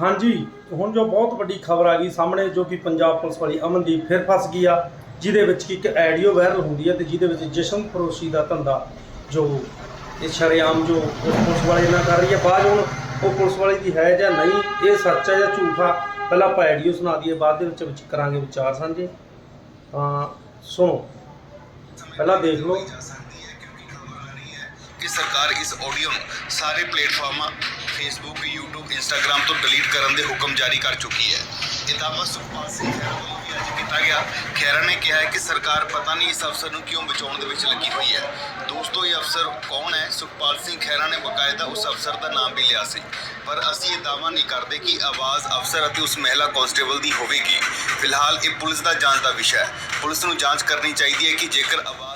ਹਾਂਜੀ, ਹੁਣ ਜੋ ਬਹੁਤ ਵੱਡੀ ਖਬਰ ਆ ਗਈ ਸਾਹਮਣੇ, ਜੋ ਕਿ ਪੰਜਾਬ ਪੁਲਿਸ ਵਾਲੀ ਅਮਨਦੀਪ ਫਿਰ ਫਸ ਗਈ ਆ, ਜਿਹਦੇ ਵਿੱਚ ਕਿ ਇੱਕ ਆਡੀਓ ਵਾਇਰਲ ਹੁੰਦੀ ਹੈ ਤੇ ਜਿਹਦੇ ਵਿੱਚ ਜਸ਼ਨ ਫਰੋਸ਼ੀ ਦਾ ਧੰਦਾ ਜੋ ਇਹ ਸ਼ਰੇਆਮ ਜੋ ਪੁਲਿਸ ਵਾਲੇ ਨਾਲ ਕਰ ਰਹੀ ਹੈ ਬਾਅਦ 'ਚ ਹੁਣ ਉਹ ਪੁਲਿਸ ਵਾਲੇ ਦੀ ਹੈ ਜਾਂ ਨਹੀਂ, ਇਹ ਸੱਚ ਹੈ ਜਾਂ ਝੂਠ ਆ, ਪਹਿਲਾਂ ਆਪਾਂ ਆਡੀਓ ਸੁਣਾ ਦਈਏ, ਬਾਅਦ ਦੇ ਵਿੱਚ ਵਿੱਚ ਕਰਾਂਗੇ ਵਿਚਾਰ ਸਾਂਝੇ। ਤਾਂ ਸੁਣੋ, ਪਹਿਲਾਂ ਦੇਖ ਲਓ। ਕਿ ਸਰਕਾਰ ਇਸ ਆਡੀਓ ਨੂੰ ਸਾਰੇ ਪਲੇਟਫਾਰਮਾਂ ਫੇਸਬੁੱਕ YouTube ਇੰਸਟਾਗ੍ਰam ਤੋਂ ਡਿਲੀਟ ਕਰਨ ਦੇ ਹੁਕਮ ਜਾਰੀ ਕਰ ਚੁੱਕੀ ਹੈ। ਇਹ ਦਾਅਵਾ ਸੁਖਪਾਲ ਸਿੰਘ ਖਹਿਰਾ ਵੱਲੋਂ ਵੀ ਅੱਜ ਕੀਤਾ ਗਿਆ। ਖਹਿਰਾ ਨੇ ਕਿਹਾ ਹੈ ਕਿ ਸਰਕਾਰ ਪਤਾ ਨਹੀਂ ਇਸ ਅਫਸਰ ਨੂੰ ਕਿਉਂ ਬਚਾਉਣ ਦੇ ਵਿੱਚ ਲੱਗੀ ਹੋਈ ਹੈ। ਦੋਸਤੋ, ਇਹ ਅਫਸਰ ਕੌਣ ਹੈ? ਸੁਖਪਾਲ ਸਿੰਘ ਖਹਿਰਾ ਨੇ ਬਕਾਇਦਾ ਉਸ ਅਫਸਰ ਦਾ ਨਾਮ ਵੀ ਲਿਆ ਸੀ। ਪਰ ਅਸੀਂ ਇਹ ਦਾਅਵਾ ਨਹੀਂ ਕਰਦੇ ਕਿ ਆਵਾਜ਼ ਅਫਸਰ ਅਤੇ ਉਸ ਮਹਿਲਾ ਕਾਂਸਟੇਬਲ ਦੀ ਹੋਵੇਗੀ। ਫਿਲਹਾਲ ਇਹ ਪੁਲਿਸ ਦਾ ਜਾਂਚ ਦਾ ਵਿਸ਼ਾ ਹੈ। ਪੁਲਿਸ ਨੂੰ ਜਾਂਚ ਕਰਨੀ ਚਾਹੀਦੀ ਹੈ ਕਿ ਜੇਕਰ ਆਵਾਜ਼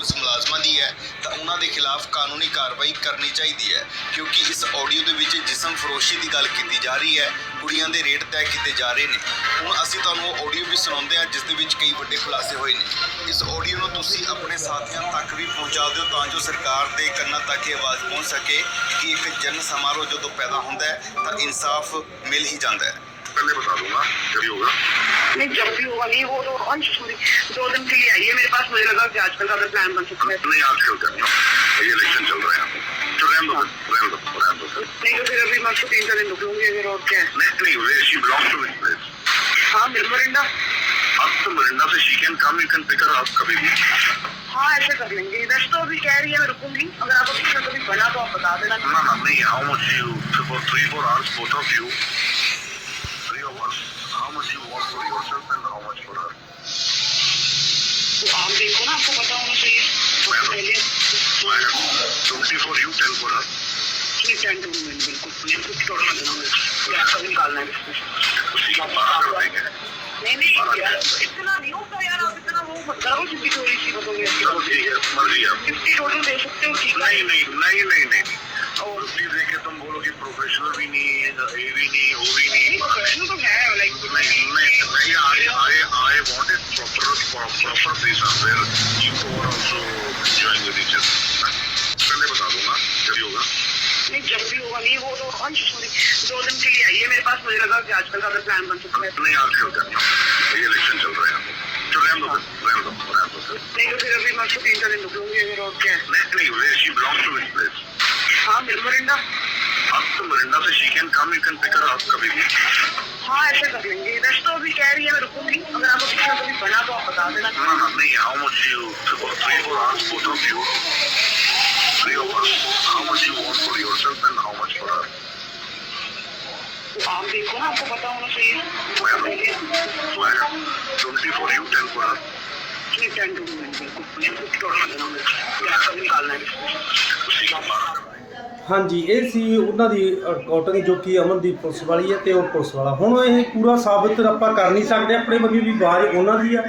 ਪੁਲਿਸ ਮੁਲਾਜ਼ਮਾਂ ਦੀ ਹੈ, ਤਾਂ ਉਹਨਾਂ ਦੇ ਖਿਲਾਫ ਕਾਨੂੰਨੀ ਕਾਰਵਾਈ ਕਰਨੀ ਚਾਹੀਦੀ ਹੈ, ਕਿਉਂਕਿ ਇਸ ਆਡੀਓ ਦੇ ਵਿੱਚ ਜਿਸਮ ਫਰੋਸ਼ੀ ਦੀ ਗੱਲ ਕੀਤੀ ਜਾ ਰਹੀ ਹੈ, ਕੁੜੀਆਂ ਦੇ ਰੇਟ ਤੈਅ ਕੀਤੇ ਜਾ ਰਹੇ ਨੇ। ਹੁਣ ਅਸੀਂ ਤੁਹਾਨੂੰ ਉਹ ਆਡੀਓ ਵੀ ਸੁਣਾਉਂਦੇ ਹਾਂ, ਜਿਸ ਦੇ ਵਿੱਚ ਕਈ ਵੱਡੇ ਖੁਲਾਸੇ ਹੋਏ ਨੇ। ਇਸ ਆਡੀਓ ਨੂੰ ਤੁਸੀਂ ਆਪਣੇ ਸਾਥੀਆਂ ਤੱਕ ਵੀ ਪਹੁੰਚਾ ਦਿਓ, ਤਾਂ ਜੋ ਸਰਕਾਰ ਦੇ ਕੰਨਾਂ ਤੱਕ ਇਹ ਆਵਾਜ਼ ਪਹੁੰਚ ਸਕੇ ਕਿ ਇੱਕ ਜਨ ਸਮਾਰੋਹ ਜਦੋਂ ਪੈਦਾ ਹੁੰਦਾ ਹੈ, ਤਾਂ ਇਨਸਾਫ ਮਿਲ ਹੀ ਜਾਂਦਾ ਹੈ। पहले बता दूँगा जब भी होगा। नहीं जब भी होगा नहीं वो तो अंश दो। दिन के लिए आई है मेरे पास मुझे लगा कि आजकल का अगर प्लान बन सकता है। नहीं आजकल कर ये इलेक्शन चल रहे हैं तो रहने दो रहने दो रहने दो। नहीं तो फिर अभी मैं उसको तीन चार दिन रुक लूँगी अगर और क्या है। नहीं नहीं way she belongs to this place हाँ मिल मरिंडा। अब तो मरिंडा से she can come you can pick her up कभी भी। हाँ ऐसे कर लेंगे। वैसे तो अभी कह रही है मैं रुकूँगी। अगर आपको ना कभी बना तो आप बता देना। ना ना नहीं how much you for three four hours both of you आप देखो ना आपको पता होना चाहिए तो पहले twenty for you ten for her ठीक है तो बिल्कुल मैं कुछ छोड़ना देना मुझे आपका भी निकालना है इसमें। उसी का बात कर देंगे नहीं नहीं यार इतना नहीं होता यार आप इतना वो मत करो जितनी थोड़ी सी बताओगे चलो ठीक है मर्जी है आपकी फिफ्टी टोटल दे सकते हो ठीक है नहीं नहीं नहीं नहीं नहीं और प्लीज़ देखे तुम बोलो कि प्रोफेशनल भी नहीं है ये भी नहीं वो भी नहीं। प्रोफेशनल तो है लाइक नहीं नहीं नहीं I I I wanted proper proper place where you four also join with each other पहले बता दूँगा जब भी होगा। नहीं जब भी होगा नहीं वो तो सॉरी दो दिन के लिए आई है मेरे पास मुझे लगा कि आजकल का अगर प्लान बन सकता है। नहीं आजकल करना ये इलेक्शन चल रहे हैं तो रहने दो रहने दो रहने दो नहीं तो फिर अभी मैं उसको तीन चार दिन रुक लूँगी अगर और क्या? नहीं नहीं way she belongs to this place हाँ मिल मरिंडा अब तो मरिंडा से she can come you can pick her up कभी भी हाँ ऐसे कर लेंगे वैसे तो अभी कह रही है मैं रुकूंगी अगर आपको कुछ ना कभी बना तो आप बता देना No, no, नहीं how much you for three four hours both of you three hours how much you want for yourself and how much for her तो आप देखो ना आपको पता होना चाहिए twenty for you ten for her ठीक है तो बिल्कुल मैं कुछ छोड़ना देना मुझे आपका भी निकालना है इसमें। उसी का बात कर देंगे ਹਾਂਜੀ, ਇਹ ਸੀ ਉਹਨਾਂ ਦੀ ਰਿਕਾਰਡਿੰਗ ਜੋ ਕਿ ਅਮਨਦੀਪ ਪੁਲਿਸ ਵਾਲੀ ਹੈ ਤੇ ਉਹ ਪੁਲਿਸ ਵਾਲਾ। ਹੁਣ ਇਹ ਪੂਰਾ ਸਾਬਤ ਆਪਾਂ ਕਰ ਨਹੀਂ ਸਕਦੇ, ਆਪਣੇ ਵੱਲੋਂ ਵੀ ਆਵਾਜ਼ ਉਹਨਾਂ ਦੀ ਆ,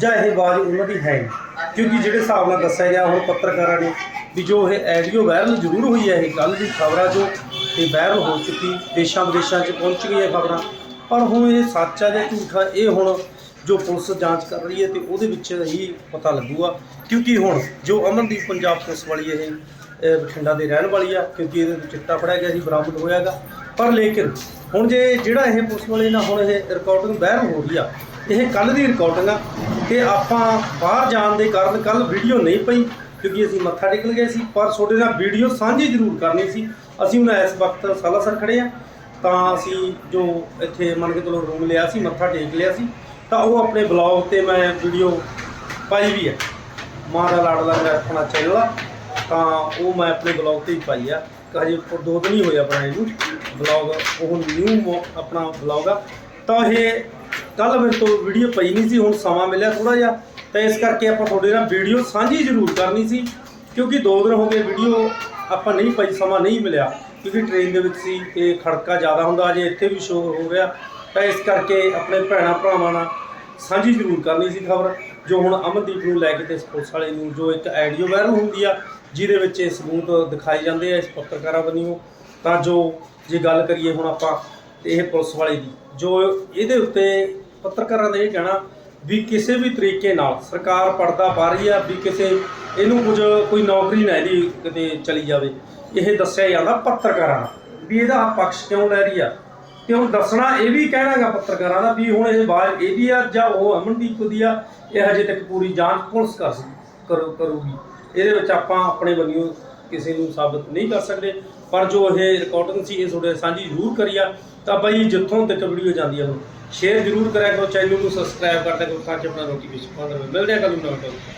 ਜਾਂ ਇਹ ਆਵਾਜ਼ ਉਹਨਾਂ ਦੀ ਹੈ ਨਹੀਂ। ਕਿਉਂਕਿ ਜਿਹੜੇ ਹਿਸਾਬ ਨਾਲ ਦੱਸਿਆ ਗਿਆ ਹੁਣ ਪੱਤਰਕਾਰਾਂ ਨੇ ਵੀ ਜੋ ਇਹ ਆਡੀਓ ਵਾਇਰਲ ਜ਼ਰੂਰ ਹੋਈ ਹੈ, ਇਹ ਕੱਲ ਦੀ ਖਬਰਾਂ ਜੋ ਇਹ ਵਾਇਰਲ ਹੋ ਚੁੱਕੀ, ਦੇਸ਼ਾਂ ਵਿਦੇਸ਼ਾਂ 'ਚ ਪਹੁੰਚ ਗਈਆਂ ਖਬਰਾਂ। ਪਰ ਹੁਣ ਇਹ ਸੱਚ ਆ ਜਾਂ ਝੂਠ ਆ, ਇਹ ਹੁਣ ਜੋ ਪੁਲਿਸ ਜਾਂਚ ਕਰ ਰਹੀ ਹੈ ਤੇ ਉਹਦੇ ਵਿੱਚ ਹੀ ਪਤਾ ਲੱਗੂਗਾ। ਕਿਉਂਕਿ ਹੁਣ ਜੋ ਅਮਨਦੀਪ ਪੰਜਾਬ ਪੁਲਿਸ ਵਾਲੀ ਇਹ ਬਠਿੰਡਾ ਦੇ ਰਹਿਣ ਵਾਲੀ ਆ, ਕਿਉਂਕਿ ਇਹਦੇ ਵਿੱਚ ਚਿੱਟਾ ਫੜਿਆ ਗਿਆ ਸੀ ਬਰਾਮਦ ਹੋਇਆਗਾ ਪਰ ਲੇਕਿਨ ਹੁਣ ਜੇ ਜਿਹੜਾ ਇਹ ਪੁਲਿਸ ਵਾਲੇ ਨਾਲ ਹੁਣ ਇਹ ਰਿਕਾਰਡਿੰਗ ਵਾਇਰਲ ਹੋ ਰਹੀ ਆ, ਇਹ ਕੱਲ ਦੀ ਰਿਕਾਰਡਿੰਗ ਆ ਕਿ ਆਪਾਂ ਬਾਹਰ ਜਾਣ ਦੇ ਕਾਰਨ ਕੱਲ ਵੀਡੀਓ ਨਹੀਂ ਪਈ, ਕਿਉਂਕਿ ਅਸੀਂ ਮੱਥਾ ਟੇਕਣ ਗਏ ਸੀ, ਪਰ ਤੁਹਾਡੇ ਨਾਲ ਵੀਡੀਓ ਸਾਂਝੀ ਜ਼ਰੂਰ ਕਰਨੀ ਸੀ। ਅਸੀਂ ਹੁਣ ਇਸ ਵਕਤ ਸਾਲਾਸਰ ਖੜੇ ਆ, ਤਾਂ ਅਸੀਂ ਜੋ ਇੱਥੇ ਮੰਨ ਕੇ ਚਲੋ ਰੂਮ ਲਿਆ ਸੀ, ਮੱਥਾ ਟੇਕ ਲਿਆ ਸੀ, ਤਾਂ ਉਹ ਆਪਣੇ ਬਲੌਗ ਤੇ ਮੈਂ ਵੀਡੀਓ ਪਾਈ ਵੀ ਹੈ ਮਾਂ ਦਾ ਲਾਡਲਾ ਮੇਰਾ ਆਪਣਾ ਚੈਨਲ ਆ। ਤਾਂ ਉਹ ਮੈਂ ਆਪਣੇ ਬਲੌਗ ਤੇ ਹੀ ਪਾਈ ਆ। ਹਜੇ ਦੋ ਦਿਨ ਹੀ ਹੋਏ ਆਪਣਾ ਇਹਨੂੰ ਬਲੌਗ ਉਹ ਨਿਊ ਆਪਣਾ ਬਲੌਗ ਆ। ਤਾਂ ਇਹ ਕੱਲ ਮੇਰੇ ਤੋਂ ਵੀਡੀਓ ਪਈ ਨਹੀਂ ਸੀ, ਹੁਣ ਸਮਾਂ ਮਿਲਿਆ ਥੋੜਾ ਜਿਹਾ। ਤਾਂ ਇਸ ਕਰਕੇ ਆਪਾਂ ਤੁਹਾਡੇ ਨਾਲ ਵੀਡੀਓ ਸਾਂਝੀ ਜ਼ਰੂਰ ਕਰਨੀ ਸੀ। ਕਿਉਂਕਿ ਦੋ ਦਿਨ ਹੋ ਗਏ ਵੀਡੀਓ ਆਪਾਂ ਨਹੀਂ ਪਾਈ, ਸਮਾਂ ਨਹੀਂ ਮਿਲਿਆ। ਕਿਉਂਕਿ ਟ੍ਰੇਨ ਦੇ ਵਿੱਚ ਸੀ, ਤੇ ਖੜਕਾ ਜ਼ਿਆਦਾ ਹੁੰਦਾ ਅਜੇ ਇੱਥੇ ਵੀ ਸ਼ੋਰ ਹੋ ਰਿਹਾ ਤਾਂ ਇਸ ਕਰਕੇ ਆਪਣੇ ਭੈਣਾਂ ਭਰਾਵਾਂ ਨਾਲ ਸਾਂਝੀ ਜ਼ਰੂਰ ਕਰਨੀ ਸੀ ਖਬਰ। ਜੋ ਹੁਣ ਅਮਨਦੀਪ ਨੂੰ ਲੈ ਕੇ ਤੇ ਇਸ ਪੁਲਿਸ ਵਾਲੇ ਨੂੰ, ਜੋ ਇੱਕ ਆਡੀਓ ਵਾਇਰਲ ਹੁੰਦੀ ਆ ਜਿਹਦੇ ਵਿੱਚ ਇਹ ਸਬੂਤ ਦਿਖਾਏ ਜਾਂਦੇ ਆ, ਇਸ ਪੱਤਰਕਾਰਾਂ ਵੱਲੋਂ। ਤਾਂ ਜੋ ਜੇ ਗੱਲ ਕਰੀਏ ਹੁਣ ਆਪਾਂ ਇਹ ਪੁਲਿਸ ਵਾਲੇ ਦੀ, ਜੋ ਇਹਦੇ ਉੱਤੇ ਪੱਤਰਕਾਰਾਂ ਦਾ ਇਹ ਕਹਿਣਾ ਵੀ ਕਿਸੇ ਵੀ ਤਰੀਕੇ ਨਾਲ ਸਰਕਾਰ ਪਰਦਾ ਪਾ ਰਹੀ ਆ ਵੀ ਕਿਸੇ, ਇਹਨੂੰ ਕੁਝ ਕੋਈ ਨੌਕਰੀ ਨਾ ਇਹਦੀ ਕਿਤੇ ਚਲੀ ਜਾਵੇ। ਇਹ ਦੱਸਿਆ ਜਾਂਦਾ ਪੱਤਰਕਾਰਾਂ ਨਾਲ ਵੀ ਇਹਦਾ ਪੱਖ ਕਿਉਂ ਲੈ ਰਹੀ ਆ? ਤੇ ਹੁਣ ਦੱਸਣਾ ਇਹ ਵੀ ਕਹਿਣਾਗਾ ਪੱਤਰਕਾਰਾਂ ਦਾ ਵੀ ਹੁਣ ਇਹ ਆਵਾਜ਼ ਇਹਦੀ ਆ ਜਾਂ ਉਹ ਅਮਨਦੀਪ ਦੀ ਆ, ਇਹ ਹਜੇ ਤੱਕ ਪੂਰੀ ਜਾਂਚ ਪੁਲਿਸ ਕਰ ਕਰੋ, ਕਰੂਗੀ। ਇਹਦੇ ਵਿੱਚ ਆਪਾਂ ਆਪਣੇ ਵੱਲੋਂ ਕਿਸੇ ਨੂੰ ਸਾਬਤ ਨਹੀਂ ਕਰ ਸਕਦੇ। ਪਰ ਜੋ ਇਹ ਰਿਕਾਰਡਿੰਗ ਸੀ, ਇਹ ਤੁਹਾਡੇ ਸਾਂਝੀ ਜ਼ਰੂਰ ਕਰੀ ਆ। ਤਾਂ ਬਾਈ, ਜਿੱਥੋਂ ਤੱਕ ਵੀਡੀਓ ਜਾਂਦੀ ਹੈ ਸ਼ੇਅਰ ਜ਼ਰੂਰ ਕਰਿਆ ਕਰੋ ਚੈਨਲ ਨੂੰ ਸਬਸਕ੍ਰਾਈਬ ਕਰ ਦਿਆ ਕਰੋ, ਤਾਂ ਕਿ ਆਪਣਾ ਨੋਟੀਫਿਕੇਸ਼ਨ ਪਾਉਂਦੇ ਰਹੇ। ਮਿਲਦੇ ਆ ਕੱਲ ਨੂੰ ਨਵਾਂ